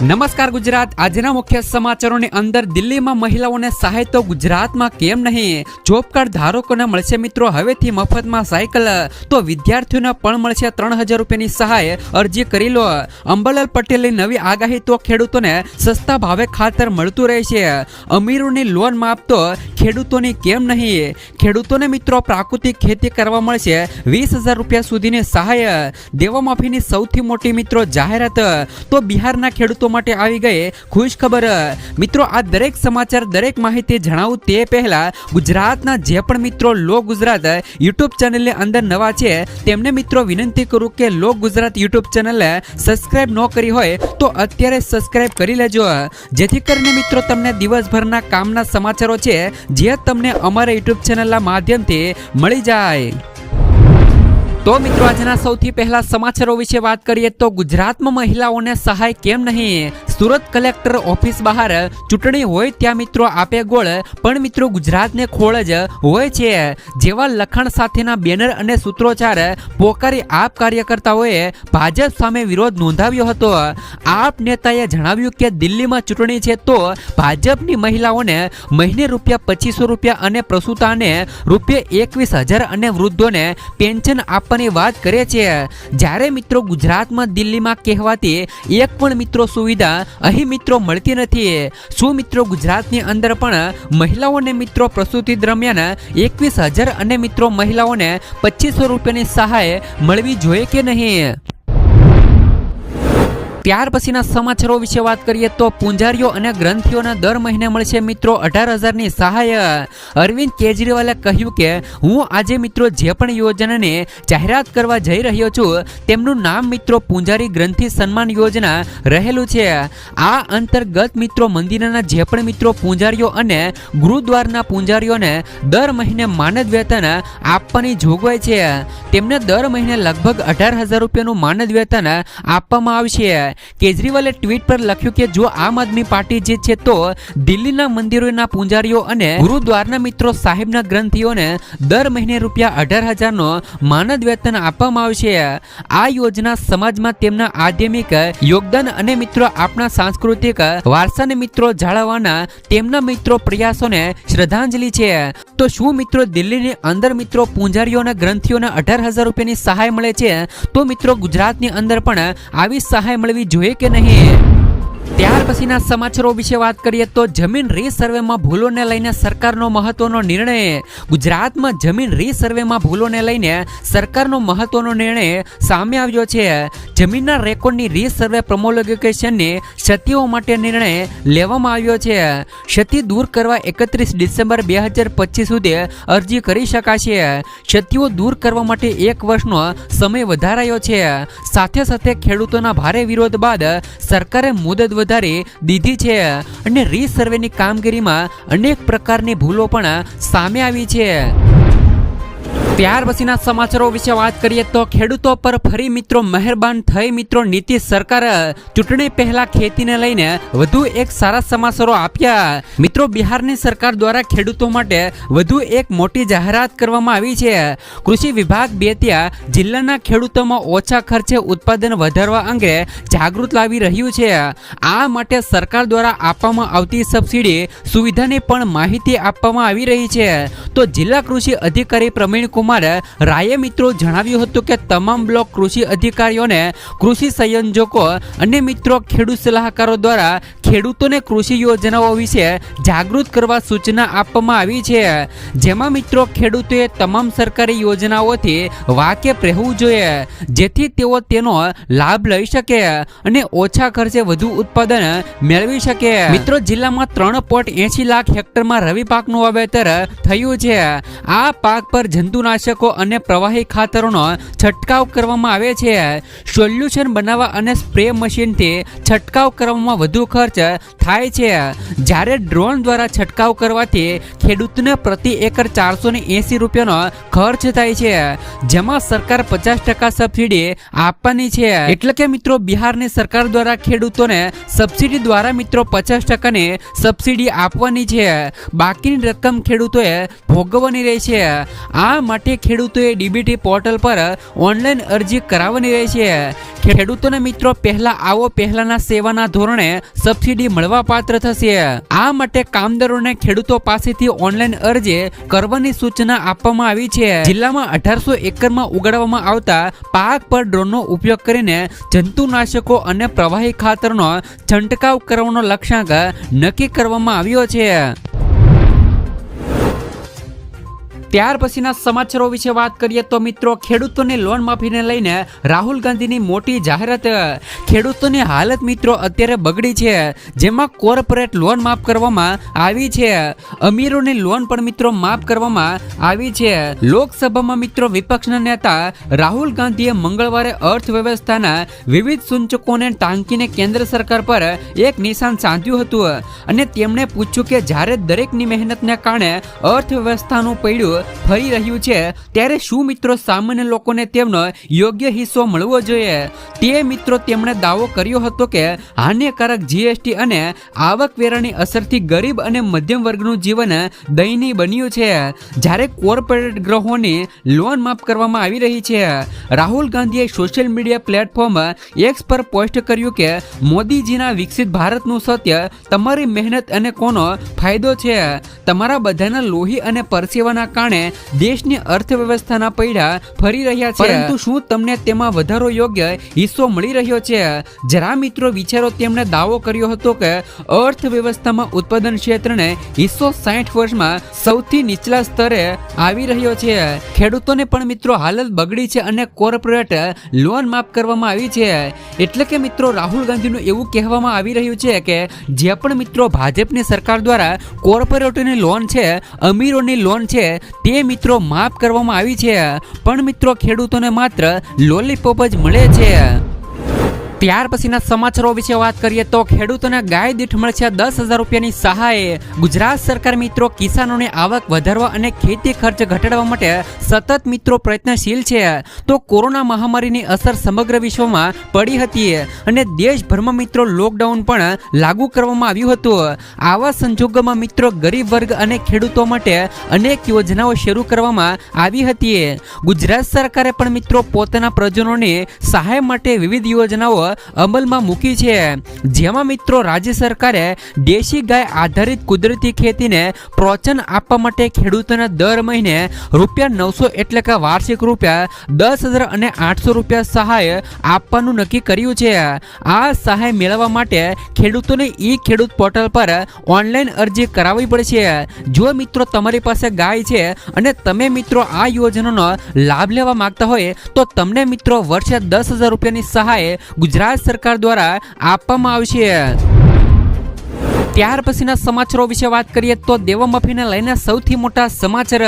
નમસ્કાર ગુજરાત. આજના મુખ્ય સમાચારોની અંદર દિલ્હીમાં મહિલાઓને સહાય તો ગુજરાતમાં કેમ નહીં? જોબ કાર્ડ ધારકોને મળશે મિત્રો, હવેથી મફતમાં સાયકલ. તો વિદ્યાર્થીઓને પણ મળશે ત્રણ હજાર રૂપિયાની સહાય અરજી કરી લો. અંબાલાલ પટેલની નવી આગાહી તો ખેડૂતોને સસ્તા ભાવે ખાતર મળતું રહેશે. અમીરોની લોન માફ તો ખેડૂતોની કેમ નહીં? ખેડૂતોને મિત્રો, પ્રાકૃતિક ખેતી કરવા મળશે વીસ હજાર રૂપિયા સુધીની સહાય. દેવા માફીની સૌથી મોટી મિત્રો જાહેરાત. તો બિહારના ખેડૂતો માટે આવી ગઈ ખુશ ખબર. મિત્રો, આ દરેક સમાચાર, દરેક માહિતી જણાવું તે પહેલા ગુજરાતના જે પણ મિત્રો લો ગુજરાત યુટ્યુબ ચેનલની અંદર નવા છે, તેમને મિત્રો વિનંતી કરું કે લો ગુજરાત યુટ્યુબ ચેનલને સબસ્ક્રાઇબ ન કરી હોય તો અત્યારે સબસ્ક્રાઇબ કરી લેજો. જેથી કરીને મિત્રો તમને દિવસભરના કામના સમાચારો છે, જે તમને અમારા યુટ્યુબ ચેનલના માધ્યમથી મળી જાય. તો મિત્રો, આજના સૌથી પહેલા સમાચારો વિશે વાત કરીએ તો ગુજરાતમાં મહિલાઓને સહાય કેમ નહીં? સુરત કલેક્ટર ઓફિસ બહાર ચૂંટણી હોય ત્યાં મિત્રો આપે ગોળ, પણ મિત્રો ગુજરાતને ખોળ જ હોય છે. જેવા લખાણ સાથેના બેનર અને સૂત્રોચ્ચાર, પોકારી આપ કાર્યકર્તાઓએ ભાજપ સામે વિરોધ નોંધાવ્યો હતો. આપ નેતાએ જણાવ્યું કે દિલ્હીમાં ચૂંટણી છે તો ભાજપની મહિલાઓને મહિને રૂપિયા પચીસો રૂપિયા અને પ્રસૂતાને રૂપિયા એકવીસ હજાર અને વૃદ્ધોને પેન્શન આપવાની વાત કરે છે. જ્યારે મિત્રો ગુજરાતમાં દિલ્હીમાં કહેવાતી એક પણ મિત્રો સુવિધા અહીં મિત્રો મળતી નથી. શું મિત્રો ગુજરાતની અંદર પણ મહિલાઓને મિત્રો પ્રસૂતિ દરમિયાન એકવીસ હજાર અને મિત્રો મહિલાઓને પચીસો રૂપિયાની સહાય મળવી જોઈએ કે નહીં? ત્યાર પછીના સમાચારો વિશે વાત કરીએ તો પૂંજારીઓ અને ગ્રંથિઓને દર મહિને મળશે મિત્રો અઢાર હજારની સહાય. અરવિંદ કેજરીવાલે કહ્યું કે, હું આજે મિત્રો જે પણ યોજનાને જાહેરાત કરવા જઈ રહ્યો છું, તેમનું નામ મિત્રો પૂંજારી ગ્રંથિ સન્માન યોજના રહેલું છે. આ અંતર્ગત મિત્રો મંદિરના જે પણ મિત્રો પૂંજારીઓ અને ગુરુદ્વારના પૂંજારીઓને દર મહિને માનદ વેતન આપવાની જોગવાઈ છે. તેમને દર મહિને લગભગ અઢાર હજાર રૂપિયાનું માનદ વેતન આપવામાં આવશે. કેજરીવાલે ટ્વીટ પર લખ્યું કે જો આમ આદમી પાર્ટી છે તો દિલ્હીના મંદિરોના પૂંજારીઓ અને ગુરુદ્વારના મિત્રો સાહેબના ગ્રંથિઓને દર મહિને રૂપિયા અઢાર હજારનો માનદ વેતન આપવામાં આવશે આ યોજના સમાજમાં તેમના આધ્યમિક યોગદાન અને મિત્રો આપણા સાંસ્કૃતિક વારસાને મિત્રો જાળવવાના તેમના મિત્રો પ્રયાસોને શ્રદ્ધાંજલિ છે. તો શું મિત્રો દિલ્હીની અંદર મિત્રો પૂંજારીઓના ગ્રંથિઓને અઢાર હજાર રૂપિયાની સહાય મળે છે? તો મિત્રો ગુજરાતની અંદર પણ આવી સહાય મળવી જોઈએ કે નહીં ત્યાર પછીના સમાચારો વિશે વાત કરીએ તો જમીન રીસર્વેમાં ભૂલોને લઈને સરકારનો મહત્વનો નિર્ણય. ગુજરાતમાં જમીન રીસર્વેમાં ભૂલોને લઈને સરકારનો મહત્વનો નિર્ણય સામે આવ્યો છે. જમીનના રેકોર્ડની રીસર્વે પ્રમોલોગેશનની ક્ષતિઓ માટે નિર્ણય લેવામાં આવ્યો છે. ક્ષતિ દૂર કરવા એકત્રીસ ડિસેમ્બર બે હજાર પચીસ સુધી અરજી કરી શકાશે. ક્ષતિઓ દૂર કરવા માટે એક વર્ષનો સમય વધારાયો છે. સાથે સાથે ખેડૂતોના ભારે વિરોધ બાદ સરકારે મુદત વધારી દીધી છે. અને રીસર્વેની કામગીરીમાં અનેક પ્રકારની ભૂલો પણ સામે આવી છે. ત્યાર પછીના સમાચારો વિશે વાત કરીએ તો ખેડૂતો પર ફરી મિત્રો મહેરબાન થઈ મિત્રો નીતિશ સરકાર ચૂંટણી પહેલા ખેતીને લઈને વધુ એક સારા સમાચારો આપ્યા. મિત્રો બિહારની સરકાર દ્વારા ખેડૂતો માટે વધુ એક મોટી જાહેરાત કરવામાં આવી છે. કૃષિ વિભાગ બેતિયા જિલ્લાના ખેડૂતોમાં ઓછા ખર્ચે ઉત્પાદન વધારવા અંગે જાગૃત લાવી રહ્યું છે. આ માટે સરકાર દ્વારા આપવામાં આવતી સબસિડી સુવિધાની પણ માહિતી આપવામાં આવી રહી છે. તો જિલ્લા કૃષિ અધિકારી પ્રવીણ કુમાર રાયે મિત્રો જણાવ્યું હતું કે તમામ બ્લોક કૃષિ અધિકારીઓને કૃષિ સંયોજકો અને મિત્રો, ખેડૂત સલાહકારો દ્વારા ખેડૂતોને કૃષિ યોજનાઓ વિશે જાગૃત કરવા સૂચના આપવામાં આવી છે. જેમાં મિત્રો ખેડૂતોએ તમામ સરકારી યોજનાઓથી વાકેફ રહેવું જોઈએ, જેથી તેઓ તેનો લાભ લઈ શકે અને ઓછા ખર્ચે વધુ ઉત્પાદન મેળવી શકે. મિત્રો, જિલ્લામાં ત્રણ પોઈન્ટ એસી લાખ હેક્ટરમાં રવિ પાકનું વાવેતર થયું છે. આ પાક પર જંતુનાશકો અને પ્રવાહી ખાતરોનો છંટકાવ કરવામાં આવે છે. સોલ્યુશન બનાવવા અને સ્પ્રે મશીનથી છંટકાવ કરવામાં વધુ ખર્ચ થાય છે. જ્યારે ડ્રોન દ્વારા છંટકાવ કરવાથી ખેડૂતને પ્રતિ એકર ચારસો ને એંસી રૂપિયાનો ખર્ચ થાય છે. જેમાં સરકાર પચાસ ટકા સબસિડી આપવાની છે. એટલે કે મિત્રો, બિહારની સરકાર દ્વારા ખેડૂતોને સબસિડી દ્વારા મિત્રો પચાસ ટકાની સબસિડી આપવાની છે. બાકીની રકમ ખેડૂતોએ ભોગવવાની રહેશે. આ આ માટે ખેડૂતોએ ડીબીટી પોર્ટલ પર ઓનલાઈન અરજી કરાવવાની રહેશે. ખેડૂતોના મિત્રો, પહેલા આવો પહેલાના સેવાના ધોરણે સબસિડી મળવા પાત્ર થશે. આ માટે કામદારોને ખેડૂતો પાસેથી ઓનલાઈન અરજી કરવાની સૂચના આપવામાં આવી છે. જિલ્લામાં અઢારસો એકરમાં ઉગાડવામાં આવતા પાક પર ડ્રોનનો ઉપયોગ કરીને જંતુનાશકો અને પ્રવાહી ખાતરનો છંટકાવ કરવાનો લક્ષ્યાંક નક્કી કરવામાં આવ્યો છે. ત્યાર પછીના સમાચારો વિશે વાત કરીએ તો મિત્રો, ખેડૂતોને લોન માફીને લઈને રાહુલ ગાંધીની મોટી જાહેરાત. ખેડૂતોની હાલત મિત્રો અત્યારે બગડી છે, જેમાં કોર્પોરેટ લોન માફ કરવામાં આવી છે. અમીરોની લોન પણ મિત્રો માફ કરવામાં આવી છે. લોકસભામાં મિત્રો વિપક્ષના નેતા રાહુલ ગાંધીએ મંગળવારે અર્થવ્યવસ્થાના વિવિધ સૂચકોને ટાંકીને કેન્દ્ર સરકાર પર એક નિશાન સાધ્યું હતું. અને તેમણે પૂછ્યું કે જ્યારે દરેકની મહેનતને કારણે અર્થવ્યવસ્થાનું પૈડું ફરી રહ્યું છે, ત્યારે શું મિત્રો સામાન્ય લોકોને તેમનો યોગ્ય હિસ્સો મળવો જોઈએ? તે મિત્રો તેમણે દાવો કર્યો હતો કે, હાનિકારક જીએસટી અને આવકવેરાની અસરથી ગરીબ અને મધ્યમ વર્ગનું જીવન દયનીય બન્યું છે. જ્યારે કોર્પોરેટ ગ્રહોની લોન માફ કરવામાં આવી રહી છે, રાહુલ ગાંધીએ સોશિયલ મીડિયા પ્લેટફોર્મ એક્સ પર પોસ્ટ કર્યું કે, મોદીજીના વિકસિત ભારતનું સત્ય તમારી મહેનત અને કોનો ફાયદો છે. તમારા બધાના લોહી અને પરસેવાના કારણે દેશની અર્થવ્યવસ્થાના પૈડા ફરી રહ્યા છે. પરંતુ શું તમને તેમાં વધારો યોગ્ય હિસ્સો મળી રહ્યો છે? જરા મિત્રો વિચારો, તેમણે દાવો કર્યો હતો કે અર્થવ્યવસ્થામાં ઉત્પાદન ક્ષેત્રને હિસ્સો સાઠ વર્ષમાં સૌથી નીચલા સ્તરે આવી રહ્યો છે. ખેડૂતોને પણ મિત્રો હાલત બગડી છે અને કોર્પોરેટ લોન માફ કરવામાં આવી છે. એટલે કે મિત્રો રાહુલ ગાંધીનું એવું કહેવામાં આવી રહ્યું છે કે જે પણ મિત્રો ભાજપની સરકાર દ્વારા કોર્પોરેટોની લોન છે, અમીરોની લોન છે તે મિત્રો માફ કરવામાં આવી છે પણ મિત્રો ખેડૂતોને માત્ર લોલીપોપ જ મળે છે. ત્યાર પછીના સમાચારો વિશે વાત કરીએ તો ખેડૂતોને ગાય દીઠ મળશે દસ હજાર રૂપિયાની સહાય ગુજરાત સરકાર મિત્રો કિસાનોની આવક વધારવા અને ખેતી ખર્ચ ઘટાડવા માટે સતત મિત્રો પ્રયત્નશીલ છે. તો કોરોના મહામારીની અસર સમગ્ર વિશ્વમાં પડી હતી અને દેશભરમાં મિત્રો લોકડાઉન પણ લાગુ કરવામાં આવ્યું હતું. આવા સંજોગોમાં મિત્રો ગરીબ વર્ગ અને ખેડૂતો માટે અનેક યોજનાઓ શરૂ કરવામાં આવી હતી. ગુજરાત સરકારે પણ મિત્રો પોતાના પ્રજનોની સહાય માટે વિવિધ યોજનાઓ અમલમાં મૂકી છે. જેમાં મિત્રો રાજ્ય સરકારે દેશી ગાય આધારિત કુદરતી ખેતીને પ્રોત્સાહન આપવા માટે ખેડૂતોને દર મહિને રૂપિયા નવસો એટલે કે વાર્ષિક રૂપિયા દસ હજાર અને આઠસો રૂપિયા સહાય આપવાનું નક્કી કર્યું છે. આ સહાય મેળવવા માટે ખેડૂતોને ઈ ખેડૂત પોર્ટલ પર ઓનલાઈન અરજી કરાવવી પડશે. જો મિત્રો તમારી પાસે ગાય છે અને તમે મિત્રો આ યોજનાનો લાભ લેવા માંગતા હોય તો તમને મિત્રો વર્ષે દસ હજાર રૂપિયાની સહાય ગુજરાત સરકાર દ્વારા આપવામાં આવશે ત્યાર પછીના સમાચારો વિશે વાત કરીએ તો દેવમફીને લઈને સૌથી મોટા સમાચાર,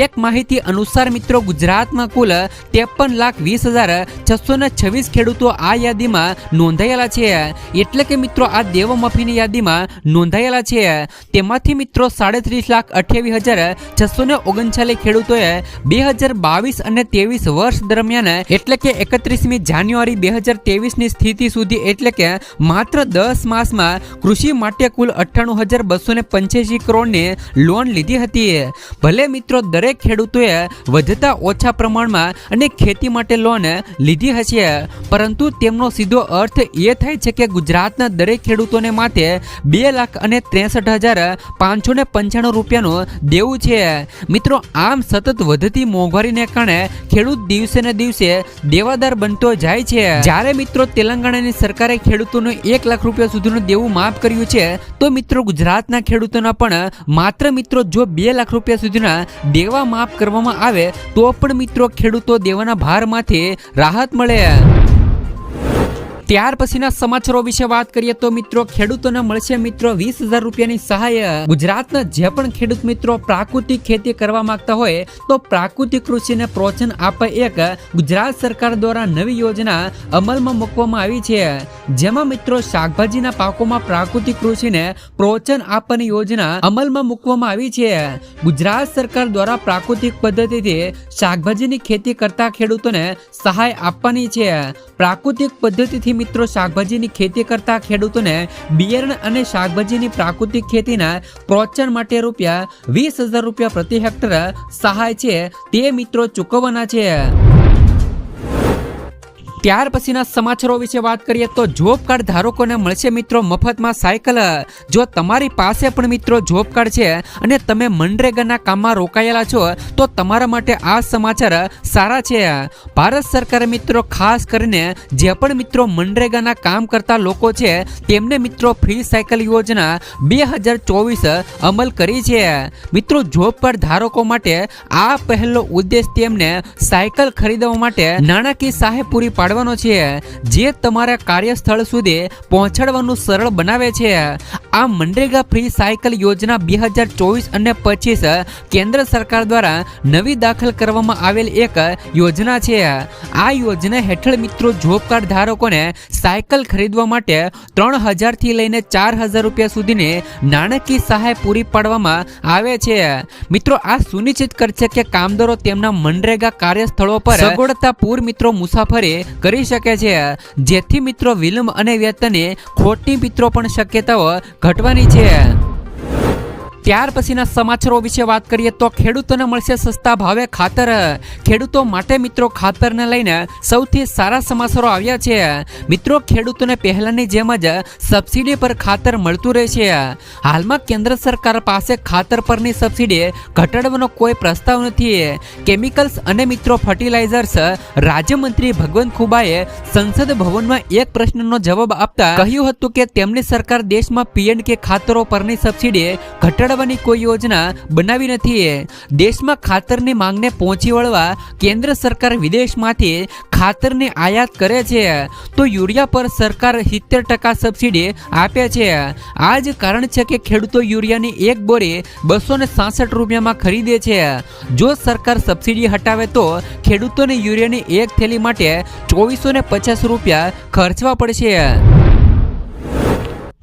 એક માહિતી અનુસાર મિત્રો ગુજરાતમાં કુલ ત્રેપન લાખ વીસ હજાર છસો ને છવ્વીસ ખેડૂતો આ યાદીમાં નોંધાયેલા છે. એટલે કે મિત્રો આ દેવમાફીની યાદીમાં નોંધાયેલા છે. તેમાંથી મિત્રો સાડત્રીસ લાખ અઠ્યાવીસ હજાર છસો ને ઓગણચાલીસ ખેડૂતોએ બે હજાર બાવીસ અને ત્રેવીસ વર્ષ દરમિયાન, એટલે કે એકત્રીસમી જાન્યુઆરી બે હજાર ત્રેવીસની સ્થિતિ સુધી, એટલે કે માત્ર દસ માસમાં કૃષિ માટે કુલ અઠ્ઠાણું હજાર બસો ને કરોડની લોન લીધી હતી. ભલે મિત્રો, દરેક ખેડૂતોએ વધતા ઓછા પ્રમાણમાં અને ખેતી માટે લોન લીધી હશે, પરંતુ તેમનો સીધો અર્થ એ થાય છે કે ગુજરાતના દરેક ખેડૂતોને માથે બે લાખ અને ત્રેસઠ હજાર પાંચસો ને પંચાણું રૂપિયાનું દેવું છે. મિત્રો, આમ સતત વધતી મોંઘવારીને કારણે ખેડૂત દિવસે ને દિવસે દેવાદાર બનતો જાય છે. જ્યારે મિત્રો, તેલંગાણાની સરકારે ખેડૂતોનું એક લાખ રૂપિયા સુધીનું દેવું માફ કર્યું છે તો મિત્રો ગુજરાતના ખેડૂતોના પણ માત્ર મિત્રો જો બે લાખ રૂપિયા સુધીના દેવા માફ કરવામાં આવે, તો પણ મિત્રો ખેડૂતો દેવાના ભારમાંથી રાહત મળે. ત્યાર પછીના સમાચારો વિશે વાત કરીએ તો મિત્રો, ખેડૂતોને મળશે મિત્રો વીસ હજાર રૂપિયાની સહાય. ગુજરાતના જે પણ ખેડૂત મિત્રો પ્રાકૃતિક ખેતી કરવા માંગતા હોય, તો પ્રાકૃતિક કૃષિને પ્રોત્સાહન આપવા એક ગુજરાત સરકાર દ્વારા નવી યોજના અમલમાં મૂકવામાં આવી છે. જેમાં મિત્રો, શાકભાજીના પાકોમાં પ્રાકૃતિક કૃષિને પ્રોત્સાહન આપવાની યોજના અમલમાં મૂકવામાં આવી છે. ગુજરાત સરકાર દ્વારા પ્રાકૃતિક પદ્ધતિથી શાકભાજીની ખેતી કરતા ખેડૂતોને સહાય આપવાની છે. પ્રાકૃતિક પદ્ધતિથી મિત્રો શાકભાજીની ખેતી કરતા ખેડૂતોને બિયારણ અને શાકભાજીની પ્રાકૃતિક ખેતીના પ્રોત્સાહન માટે રૂપિયા વીસ હજાર રૂપિયા પ્રતિ હેક્ટર સહાય છે તે મિત્રો ચૂકવવાના છે. ત્યાર પછીના સમાચારો વિશે વાત કરીએ તો જોબ કાર્ડ ધારકોને મળશે મિત્રો મફતમાં સાયકલ. જો તમારી પાસે પણ મિત્રો જોબ કાર્ડ છે અને તમે મનરેગાના કામમાં રોકાયેલા છો, તો તમારા માટે આ સમાચાર સારા છે. ભારત સરકારે મિત્રો ખાસ કરીને જે પણ મિત્રો મનરેગાના કામ કરતા લોકો છે, તેમને મિત્રો ફ્રી સાયકલ યોજના બે હજાર ચોવીસ અમલ કરી છે. મિત્રો જોબ કાર્ડ ધારકો માટે આ પહેલો ઉદ્દેશ તેમને સાયકલ ખરીદવા માટે નાણાકીય સહાય પૂરી પાડવાનો છે, જે તમારા કાર્યસ્થળ સુધી પહોંચાડવાનું સરળ બનાવે છે. આ મનરેગા ફ્રી સાયકલ યોજના બે હજાર ચોવીસ અને પચીસ કેન્દ્ર સરકાર દ્વારા નવી દાખલ કરવામાં આવેલ એક યોજના છે. આ યોજના હેઠળ મિત્રો જોબ કાર્ડ ધારકોને સાયકલ ખરીદવા માટે ત્રણ હજારથી લઈને ચાર હજાર રૂપિયા સુધીની નાણાકીય સહાય પૂરી પાડવામાં આવે છે. મિત્રો, આ સુનિશ્ચિત કરશે કે કામદારો તેમના મનરેગા કાર્યસ્થળો પર સગવડતાપૂર મિત્રો મુસાફરી કરી શકે છે. જેથી મિત્રો વિલંબ અને વેતને ખોટી મિત્રો પણ શક્યતાઓ ઘટવાની છે. ત્યાર પછીના સમાચારો વિશે વાત કરીએ તો ખેડૂતોને મળશે સસ્તા ભાવે ખાતર. ખેડૂતો માટે મિત્રો ખાતરને લઈને સૌથી સારા સમાચારો આવ્યા છે. મિત્રો, ખેડૂતોને પહેલાની જેમ જ સબસિડી પર ખાતર મળતું રહે છે. હાલમાં કેન્દ્ર સરકાર પાસે ખાતર પરની સબસિડી ઘટાડવાનો કોઈ પ્રસ્તાવ નથી. કેમિકલ્સ અને મિત્રો ફર્ટિલાઇઝર્સ રાજ્યમંત્રી ભગવંત ખુબાએ સંસદ ભવનમાં એક પ્રશ્નનો જવાબ આપતા કહ્યું હતું કે, તેમની સરકાર દેશમાં પીએન કે ખાતરો પરની સબસિડી ઘટાડવાની કોઈ યોજના બનાવી નથી દેશમાં ખાતરની માંગને પહોંચી વળવા કેન્દ્ર સરકાર વિદેશમાંથી ખાતરની આયાત કરે છે. તો યુરિયા પર સરકાર સિત્તેર ટકા સબસિડી આપે છે. આ જ કારણ છે કે ખેડૂતો યુરિયાની એક બોરી બસો ને સાસઠ રૂપિયામાં ખરીદે છે. જો સરકાર સબસિડી હટાવે તો ખેડૂતોને યુરિયાની એક થેલી માટે ચોવીસો ને પચાસ રૂપિયા ખર્ચવા પડશે.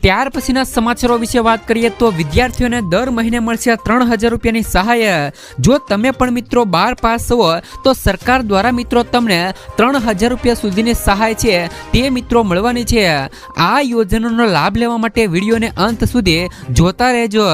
ત્યાર પછીના સમાચારો વિશે વાત કરીએ તો વિદ્યાર્થીઓને દર મહિને મળશે ત્રણ હજાર રૂપિયાની સહાય. જો તમે પણ મિત્રો બાર પાસ હો, તો સરકાર દ્વારા મિત્રો તમને ત્રણ હજાર રૂપિયા સુધીની સહાય છે, તે મિત્રો મળવાની છે. આ યોજનાનો લાભ લેવા માટે વિડીયોને અંત સુધી જોતા રહેજો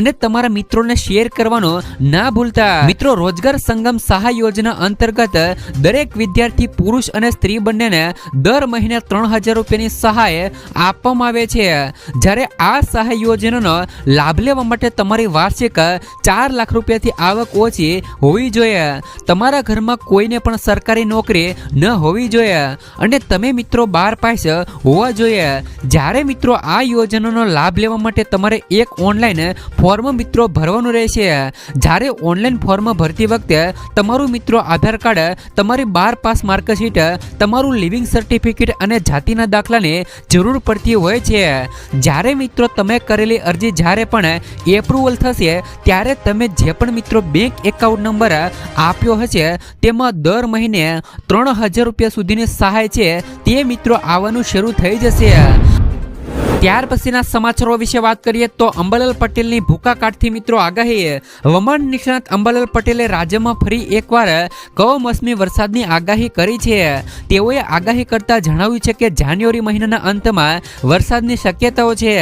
અને તમારા મિત્રોને શેર કરવાનો ના ભૂલતા. મિત્રો, રોજગાર સંગમ સહાય યોજના અંતર્ગત દરેક વિદ્યાર્થી પુરુષ અને સ્ત્રી બંનેને દર મહિને ત્રણ હજાર રૂપિયાની સહાય આપવામાં આવે છે. જ્યારે આ સહાય યોજનાનો લાભ લેવા માટે તમારી વાર્ષિક ચાર લાખ રૂપિયાથી આવક ઓછી હોવી જોઈએ. તમારા ઘરમાં કોઈને પણ સરકારી નોકરી ન હોવી જોઈએ અને તમે મિત્રો બાર પાસ હોવા જોઈએ. જ્યારે મિત્રો આ યોજનાનો લાભ લેવા માટે તમારે એક ઓનલાઈન ફોર્મ મિત્રો ભરવાનું રહેશે. જ્યારે ઓનલાઈન ફોર્મ ભરતી વખતે તમારું મિત્રો આધાર કાર્ડ, તમારી બાર પાસ માર્કશીટ, તમારું લિવિંગ સર્ટિફિકેટ અને જાતિના દાખલાની જરૂર પડતી હોય છે. જ્યારે મિત્રો તમે કરેલી અરજી જ્યારે પણ એપ્રુવલ થશે, ત્યારે તમે જે પણ મિત્રો બેંક એકાઉન્ટ નંબર આપ્યો હશે, તેમાં દર મહિને ત્રણ હજાર રૂપિયા સુધીની સહાય છે, તે મિત્રો આવવાનું શરૂ થઈ જશે. ત્યાર પછીના સમાચારો વિશે વાત કરીએ તો અંબાલાલ પટેલની ભૂકા કાઢથી મિત્રો આગાહી હવામાન નિષ્ણાત અંબાલાલ પટેલે રાજ્યમાં ફરી એકવાર કમોસમી વરસાદની આગાહી કરી છે. તેઓએ આગાહી કરતા જણાવ્યું છે કે જાન્યુઆરી મહિનાના અંતમાં વરસાદની શક્યતાઓ છે.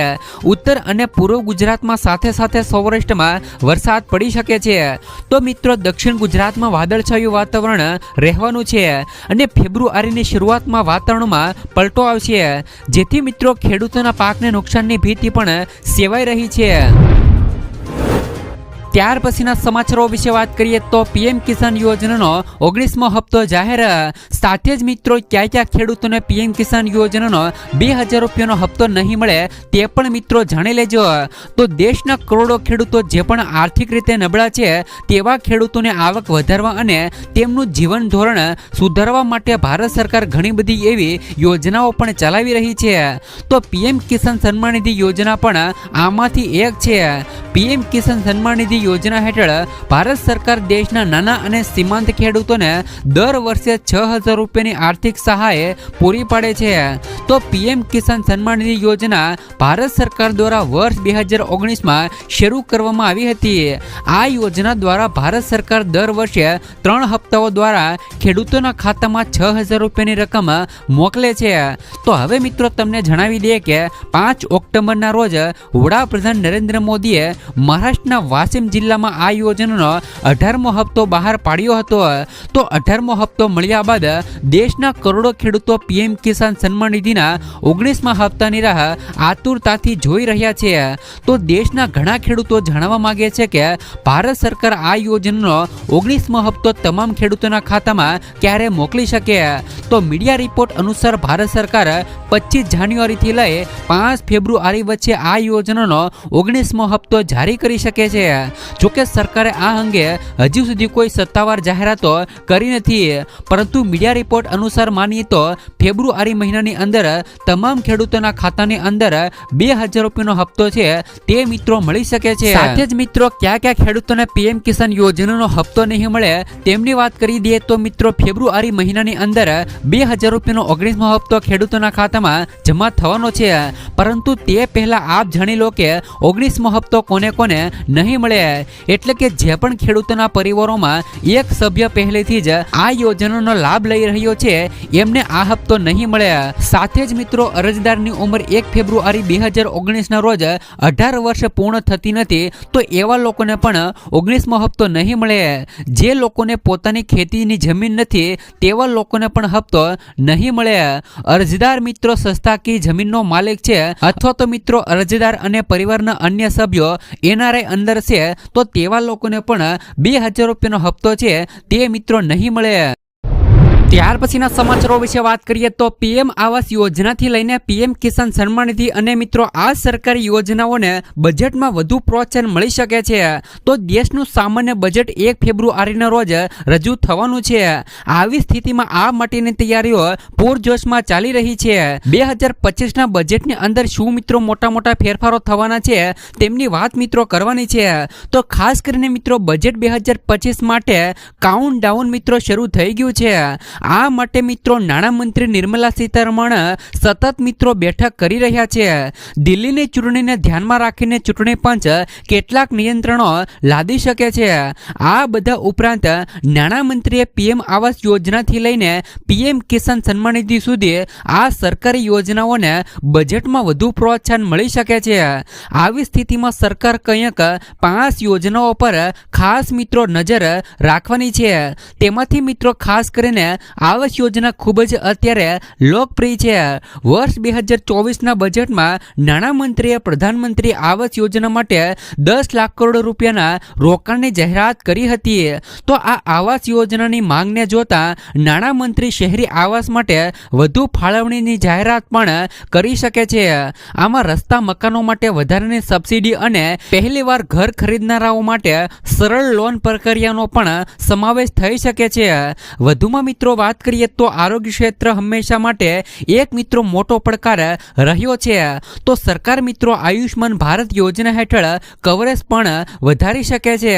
ઉત્તર અને પૂર્વ ગુજરાતમાં સાથે સાથે સૌરાષ્ટ્રમાં વરસાદ પડી શકે છે. તો મિત્રો દક્ષિણ ગુજરાતમાં વાદળછાયું વાતાવરણ રહેવાનું છે અને ફેબ્રુઆરીની શરૂઆતમાં વાતાવરણમાં પલટો આવશે. જેથી મિત્રો ખેડૂતોના પાકને નુકસાનની ભીતિ પણ સેવાઈ રહી છે. ત્યાર પછીના સમાચારો વિશે વાત કરીએ તો પીએમ કિસાન યોજનાનો ઓગણીસમો હપ્તો જાહેર. સાથે જ મિત્રો ક્યાં ક્યાં ખેડૂતોને પીએમ કિસાન યોજનાનો બે હજાર રૂપિયાનો હપ્તો નહીં મળે તે પણ મિત્રો જાણી લેજો. તો દેશના કરોડો ખેડૂતો જે પણ આર્થિક રીતે નબળા છે, તેવા ખેડૂતોને આવક વધારવા અને તેમનું જીવન ધોરણ સુધારવા માટે ભારત સરકાર ઘણી બધી એવી યોજનાઓ પણ ચલાવી રહી છે. તો પીએમ કિસાન સન્માન નિધિ યોજના પણ આમાંથી એક છે. પીએમ કિસાન સન્માન નિધિ યોજના હેઠળ ભારત સરકાર દેશના નાના અને સીમાંત ખેડૂતોને દર વર્ષે છ હજાર રૂપિયાની આર્થિક સહાય પૂરી પાડે છે. તો પીએમ કિસાન સન્માન નિધિ યોજના ભારત સરકાર દ્વારા વર્ષ બે હજાર ઓગણીસમાં શરૂ કરવામાં આવી હતી. આ યોજના દ્વારા ભારત સરકાર દર વર્ષે ત્રણ હપ્તાઓ દ્વારા ખેડૂતોના ખાતામાં છ હજાર રૂપિયાની રકમ મોકલે છે. તો હવે મિત્રો તમને જણાવી દઈએ કે પાંચ ઓક્ટોબરના રોજ વડાપ્રધાન નરેન્દ્ર મોદીએ મહારાષ્ટ્રના વાસિમ જિલ્લામાં આ યોજનાનો અઢારમો હપ્તો બહાર પાડ્યો હતો. તો અઢારમો હપ્તો મળ્યા બાદ દેશના કરોડો ખેડૂતો પીએમ કિસાન સન્માન નિધિના ઓગણીસમાં હપ્તાની રાહ આતુરતાથી જોઈ રહ્યા છે. તો દેશના ઘણા ખેડૂતો જાણવા માગે છે કે ભારત સરકાર આ યોજનાનો ઓગણીસમો હપ્તો તમામ ખેડૂતોના ખાતામાં ક્યારે મોકલી શકે? તો મીડિયા રિપોર્ટ અનુસાર ભારત સરકાર પચીસ જાન્યુઆરીથી લઈ પાંચ ફેબ્રુઆરી વચ્ચે આ યોજનાનો ઓગણીસમો હપ્તો જારી કરી શકે છે. જોકે સરકારે આ અંગે હજુ સુધી કોઈ સત્તાવાર જાહેરાતો કરી નથી, પરંતુ મીડિયા રિપોર્ટ અનુસાર માનીએ તો ફેબ્રુઆરી મહિનાની અંદર તમામ ખેડૂતોના ખાતાની અંદર બે હજાર રૂપિયાનો હપ્તો છે, તે મિત્રો મળી શકે છે. સાથે જ મિત્રો, કયા કયા ખેડૂતોને પીએમ કિસાન યોજનાનો હપ્તો નહીં મળે તેમની વાત કરી દઈએ તો મિત્રો, ફેબ્રુઆરી મહિનાની અંદર બે હજાર રૂપિયાનો ઓગણીસમો હપ્તો ખેડૂતોના ખાતામાં જમા થવાનો છે. પરંતુ તે પહેલા આપ જાણી લો કે ઓગણીસમો હપ્તો કોને કોને નહીં મળે. એટલે કે જે પણ ખેડૂતોના પરિવારોમાં એક સભ્ય પહેલેથી જ આ યોજનાનો લાભ લઈ રહ્યો છે, એમને આ હપ્તો નહીં મળે સાથે જ મિત્રો, અરજદારની ઉંમર એક ફેબ્રુઆરી બે હજાર ઓગણીસના રોજ અઢાર વર્ષ પૂર્ણ થતી નથી, તો એવા લોકોને પણ ઓગણીસમો હપ્તો નહીં મળે. જે લોકોને પોતાની ખેતીની જમીન નથી, તેવા લોકોને પણ હપ્તો નહીં મળે. અરજદાર મિત્રો સસ્તા કી જમીનનો માલિક છે, અથવા તો મિત્રો, અરજદાર અને પરિવારના અન્ય સભ્યો, એનઆરઆઈ અંદર છે તો તેવા લોકોને પણ બે હજાર રૂપિયાનો હપ્તો છે તે મિત્રો નહીં મળે. ત્યાર પછીના સમાચારો વિશે વાત કરીએ તો પીએમ આવાસ યોજનાથી લઈને પીએમ કિસાન સન્માન નિધિ અને મિત્રો આ સરકારી યોજનાઓને બજેટમાં વધુ પ્રોત્સાહન મળી શકે છે. તો દેશનું સામાન્ય બજેટ એક ફેબ્રુઆરીના રોજ રજૂ થવાનું છે. આવી સ્થિતિમાં આ માટેની તૈયારીઓ પૂરજોશમાં ચાલી રહી છે. બે હજાર પચીસના બજેટની અંદર શું મિત્રો મોટા મોટા ફેરફારો થવાના છે તેમની વાત મિત્રો કરવાની છે. તો ખાસ કરીને મિત્રો બજેટ બે હજાર પચીસ માટે કાઉન્ટ ડાઉન મિત્રો શરૂ થઈ ગયું છે. આ માટે મિત્રો નાણામંત્રી નિર્મલા સીતારમણ સતત મિત્રો બેઠક કરી રહ્યા છે. દિલ્હીની ચૂંટણીને ધ્યાનમાં રાખીને ચૂંટણી પંચ કેટલાક નિયંત્રણો લાદી શકે છે. આ બધા ઉપરાંત નાણામંત્રીએ પીએમ આવાસ યોજનાથી લઈને પીએમ કિસાન સન્માન નિધિ સુધી આ સરકારી યોજનાઓને બજેટમાં વધુ પ્રોત્સાહન મળી શકે છે. આવી સ્થિતિમાં સરકાર કંઈક પાંચ યોજનાઓ પર ખાસ મિત્રો નજર રાખવાની છે. તેમાંથી મિત્રો ખાસ કરીને આવાસ યોજના ખૂબ જ અત્યારે લોકપ્રિય છે. વર્ષ બે હજાર ચોવીસના બજેટમાં નાણામંત્રીએ પ્રધાનમંત્રી આવાસ યોજના માટે દસ લાખ કરોડ રૂપિયાના રોકાણની જાહેરાત કરી હતી. તો આ આવાસ યોજનાની માંગને જોતા નાણામંત્રી શહેરી આવાસ માટે વધુ ફાળવણીની જાહેરાત પણ કરી શકે છે. આમાં રસ્તા મકાનો માટે વધારાની સબસિડી અને પહેલીવાર ઘર ખરીદનારાઓ માટે સરળ લોન પ્રક્રિયાનો પણ સમાવેશ થઈ શકે છે. વધુમાં મિત્રો વાત કરીએ તો આરોગ્ય ક્ષેત્ર હંમેશા માટે એક મિત્રો મોટો પડકાર રહ્યો છે. તો સરકાર મિત્રો આયુષ્માન ભારત યોજના હેઠળ કવરેજ પણ વધારી શકે છે.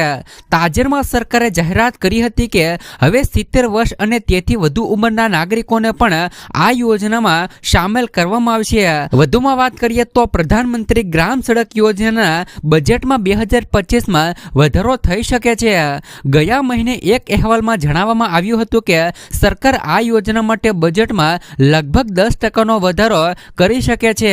તાજેરમાં સરકારે જાહેરાત કરી હતી કે હવે સિત્તેર વર્ષ અને તેથી વધુ ઉંમરના નાગરિકોને પણ આ યોજનામાં સામેલ કરવામાં આવશે. વધુમાં વાત કરીએ તો પ્રધાનમંત્રી ગ્રામ સડક યોજનાના બજેટમાં બે હજાર પચીસમાં વધારો થઈ શકે છે. ગયા મહિને એક અહેવાલમાં જણાવવામાં આવ્યું હતું કે સરકાર આ યોજના માટે બજેટમાં લગભગ દસ ટકાનો વધારો કરી શકે છે.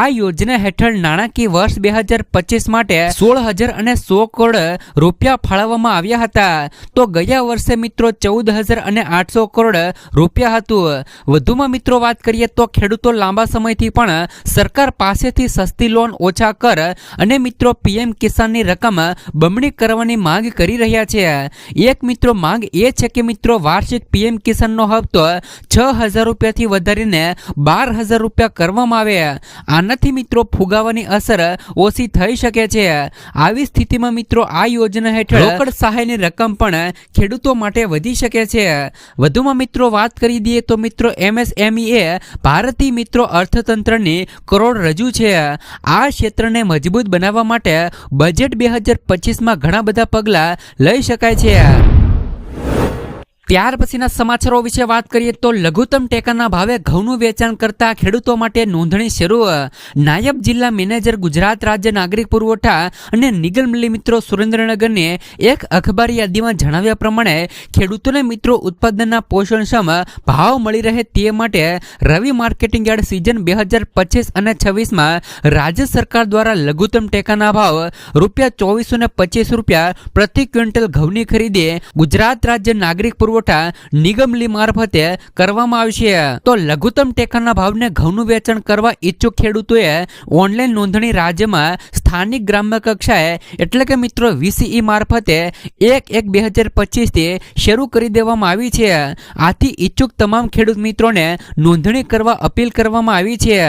આ યોજના હેઠળ નાણાકીય વર્ષ બે હજાર પચીસ માટે સોળ હજાર અને સો કરોડ રૂપિયા ફાળવવામાં આવ્યા હતા. તો ગયા વર્ષે મિત્રો ચૌદ હજાર અને આઠસો કરોડ રૂપિયા હતું. વધુમાં મિત્રો વાત કરીએ તો ખેડૂતો લાંબા સમયથી પણ સરકાર પાસેથી સસ્તી લોન ઓછા કર અને મિત્રો પીએમ કિસાનની રકમ બમણી કરવાની માંગ કરી રહ્યા છે. એક મિત્રો માંગ એ છે કે મિત્રો વાર્ષિક પીએમ કિસાનનો હપ્તો છ હજાર રૂપિયાથી વધારીને બાર હજાર રૂપિયા કરવામાં આવે. આનાથી મિત્રો ફુગાવાની અસર ઓછી થઈ શકે છે. આવી સ્થિતિમાં મિત્રો આ યોજના હેઠળ રોકડ સહાયની રકમ પણ ખેડૂતો માટે વધી શકે છે. વધુમાં મિત્રો વાત કરી દઈએ તો મિત્રો એમએસએમઈ એ ભારતીય મિત્રો અર્થતંત્રની કરોડરજ્જુ છે. આ ક્ષેત્રને મજબૂત બનાવવા માટે બજેટ બે હજાર પચીસમાં ઘણા બધા પગલાં લઈ શકાય છે. ત્યાર પછીના સમાચારો વિશે વાત કરીએ તો લઘુત્તમ ટેકાના ભાવે ઘઉંનું વેચાણ કરતા ખેડૂતો માટે નોંધણી શરૂ. નાયબ જિલ્લા મેનેજર ગુજરાત રાજ્ય નાગરિક પુરવઠા અને નિગમ મિત્રો સુરેન્દ્રનગરને એક અખબારી યાદીમાં જણાવ્યા પ્રમાણે ખેડૂતોને મિત્રો ઉત્પાદનના પોષણક્ષમ ભાવ મળી રહે તે માટે રવિ માર્કેટિંગ યાર્ડ સિઝન બે હજાર પચીસ અને છવ્વીસમાં રાજ્ય સરકાર દ્વારા લઘુત્તમ ટેકાના ભાવ રૂપિયા ચોવીસો ને પચીસ રૂપિયા પ્રતિ ક્વિન્ટલ ઘઉંની ખરીદે ગુજરાત રાજ્ય નાગરિક પુરવઠા નિગમ લી મારફતે કરવામાં આવશે તો લઘુત્તમ ટેકાના ભાવને ઘઉંનું વેચાણ કરવા ઈચ્છુક ખેડૂતોએ ઓનલાઈન નોંધણી રાજ્યમાં સ્થાનિક ગ્રામ્ય કક્ષાએ એટલે કે મિત્રો વીસીઈ મારફતે એક એક બે હજાર પચીસથી શરૂ કરી દેવામાં આવી છે. આથી ઈચ્છુક તમામ ખેડૂત મિત્રોને નોંધણી કરવા અપીલ કરવામાં આવી છે.